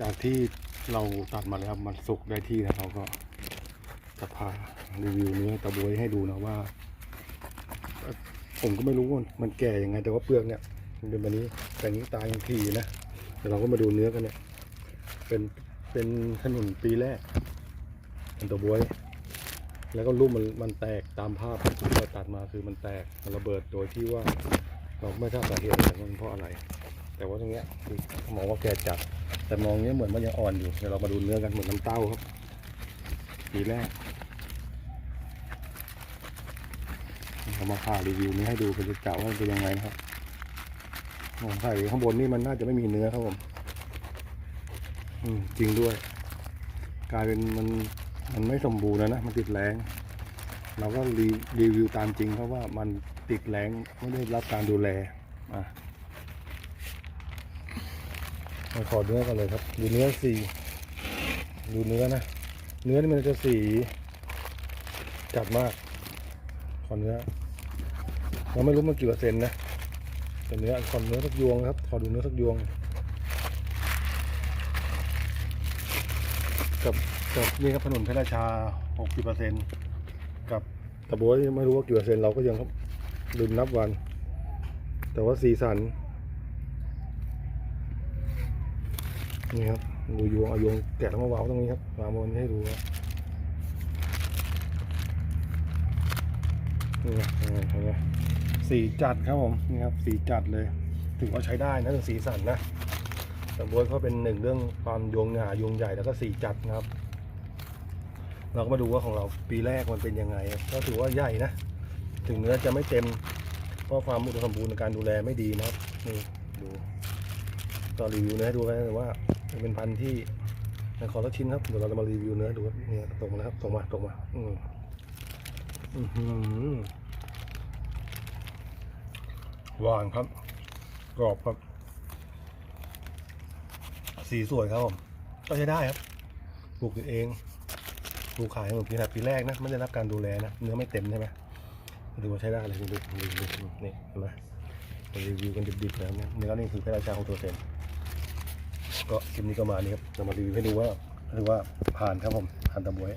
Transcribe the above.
จากที่เราตัดมาแล้วมันสุกได้ที่นะเราก็จะพารีวิวเนื้อตะบวยให้ดูนะว่า ผมก็ไม่รู้ว่ามันแก่ยังไง แต่ว่าเปลือกเนี่ยมันเป็นแบบนี้แต่นี้ตายยังทีนะเดี๋ยวเราก็มาดูเนื้อกันเนี่ย เป็นเป็นขนุนปีแรกเป็นตะบวย แล้วก็รูปมันมันแตกตามภาพที่เราตัดมาคือมันแตกมันระเบิดโดยที่ว่าเราไม่ทราบสาเหตุว่ามันเพราะอะไร แต่ว่าตรงเนี้ยคือมองว่าแก่จัด แต่มองเนี้ยเหมือนมันยังอ่อนอยู่ เดี๋ยวเรามาดูเนื้อกันเหมือนน้ำเต้าครับปีแรกเรามาผ่ารีวิวนี้ให้ดูเป็นจะเก่าว่ามันเป็นยังไงนะครับผมใส่ข้างบนนี่มันน่าจะไม่มีเนื้อครับผม อืมจริงด้วย กลายเป็นมันมันไม่สมบูรณ์แล้วนะ มันติดแรงเราก็รีรีวิวตามจริงเพราะว่ามันติดแรงไม่ได้รับการดูแลอะ มาขอเนื้อกันเลยครับดูเนื้อสีดูเนื้อนะ เนื้อนี่มันจะสีจัดมากขอเนื้อเราไม่รู้มันกี่เปอร์เซ็นต์นะแต่เนื้อขอเนื้อสักยวงครับ ขอดูเนื้อสักยวง กับกับนี่ครับขนมเพชรราชาหกสิบเปอร์เซ็นต์กับตะบวยไม่รู้ว่ากี่เปอร์เซ็นต์เราก็ยังลืมนับวัน แต่ว่าสีสัน นี่ครับดูยวงเอายวงแกะแล้วมาวาวตรงนี้ครับวางบนให้ดูครับนี่ไงเห็นไหมเห็นไหมสีจัดครับผมนี่ครับสีจัดเลยถือว่าใช้ได้นะเรื่องสีสันนะแต่บวยเขาเป็นหนึ่งเรื่องความยวงหนายวงใหญ่แล้วก็สีจัดนะครับ เราก็มาดูว่าของเราปีแรกมันเป็นยังไงก็ถือว่าใหญ่นะถึงเนื้อจะไม่เต็มเพราะความอุดมสมบูรณ์ในการดูแลไม่ดีนะครับนี่ดูก็รีวิวเนื้อให้ดูกันนะว่า เป็นพันธุ์ที่ขอสักชิ้นครับเดี๋ยวเราจะมารีวิวเนื้อดูเนี่ยตรงมาแล้วครับตรงมาตรงมาอืมอื้อหือหวานครับ กรอบครับ สีสวยครับผมก็ใช้ได้ครับปลูกเองปลูกขายเหมือนปีแรกปีแรกนะไม่ได้รับการดูแลนะเนื้อไม่เต็มใช่ไหมดูว่าใช้ได้เลยดูดูดูดูนี่เห็นไหมรีวิวกันดิบๆแล้วเนี่ยเนื้อนี่คือแค่ราชาของตัวเต็ม ก็คลิปนี้ก็มานี้ครับจะมารีวิวให้ดูว่าหรือว่าผ่านครับผมผ่านตะบวย